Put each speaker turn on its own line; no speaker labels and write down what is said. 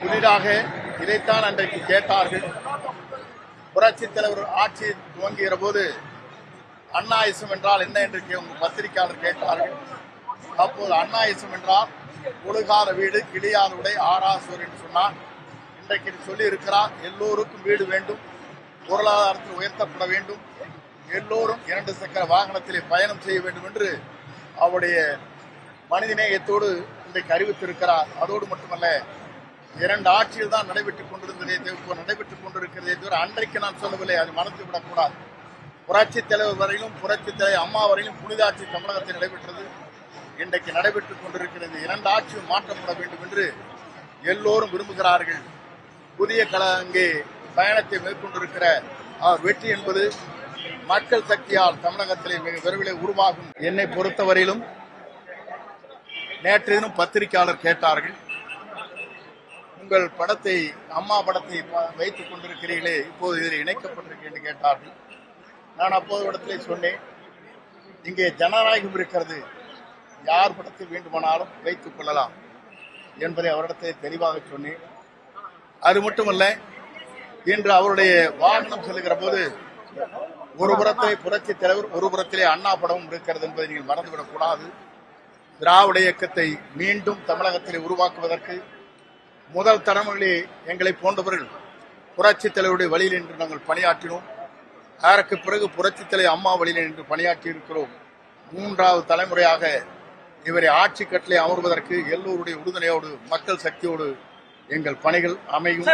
புதிதாக இதைத்தான் அன்றைக்கு கேட்டார்கள். புரட்சி தலைவர் ஆட்சி துவங்குகிற போது அண்ணாயுசம் என்றால் என்ன என்று உங்கள் பத்திரிகையாளர் கேட்டார்கள். அப்போது அண்ணாயுசம் என்றால் ஒழுகாத வீடு கிளியாத உடை ஆராசூர் என்று சொன்னார். இன்றைக்கு சொல்லி இருக்கிறார் எல்லோருக்கும் வீடு வேண்டும் பொருளாதாரத்தில் உயர்த்தப்பட வேண்டும் எல்லோரும் இரண்டு சக்கர வாகனத்திலே பயணம் செய்ய வேண்டும் என்று அவருடைய மனிதநேயத்தோடு இன்றைக்கு அறிவித்திருக்கிறார். அதோடு மட்டுமல்ல இரண்டு ஆட்சியில் தான் நடைபெற்றுக் கொண்டிருந்ததே தவிர நடைபெற்றுக் கொண்டிருக்கிறதே தவிர அன்றைக்கு நான் சொல்லவில்லை அது மறந்து விடக்கூடாது. புரட்சித் தலைவர் வரையிலும் புரட்சித் தலைவர் அம்மா வரையிலும் புனித ஆட்சி தமிழகத்தில் நடைபெற்றது. இன்றைக்கு நடைபெற்றுக் கொண்டிருக்கிறது இரண்டு ஆட்சியும் மாற்றப்பட வேண்டும் என்று எல்லோரும் விரும்புகிறார்கள். புதிய கல அங்கே பயணத்தை மேற்கொண்டிருக்கிற வெற்றி என்பது மக்கள் சக்தியால் தமிழகத்திலே மிக விரைவில் உருவாகும். என்னை பொறுத்தவரையிலும் நேற்று பத்திரிகையாளர் கேட்டார்கள். உங்கள் படத்தை அம்மா படத்தை வைத்துக் கொண்டிருக்கிறீர்களே இப்போது இதில் இணைக்கப்பட்டிருக்கு என்று கேட்டார்கள். நான் அப்போது இடத்திலே சொன்னேன் இங்கே ஜனநாயகம் இருக்கிறது. யார் படத்தை வேண்டுமானாலும் வைத்துக் கொள்ளலாம் என்பதை அவரிடத்தை தெளிவாக சொன்னேன். அது மட்டுமல்ல இன்று அவருடைய வாகனம் செல்லுகிற போது ஒரு புறத்தை புரட்சி தலைவர் ஒரு புறத்திலே அண்ணா படமும் இருக்கிறது என்பதை நீங்கள் மறந்துவிடக் கூடாது. திராவிட இயக்கத்தை மீண்டும் தமிழகத்திலே உருவாக்குவதற்கு முதல் தலைமுறையிலே எங்களை போன்றவர்கள் புரட்சித் தலைவருடைய வழியில் நின்று நாங்கள் பணியாற்றினோம். அதற்கு பிறகு புரட்சித் தலைவர் அம்மா வழியில் நின்று பணியாற்றி இருக்கிறோம் மூன்றாவது தலைமுறையாக இவரை ஆட்சி கட்டளை அமர்வதற்கு எல்லோருடைய உறுதுணையோடு மக்கள் சக்தியோடு எங்கள் பணிகள் அமையும்.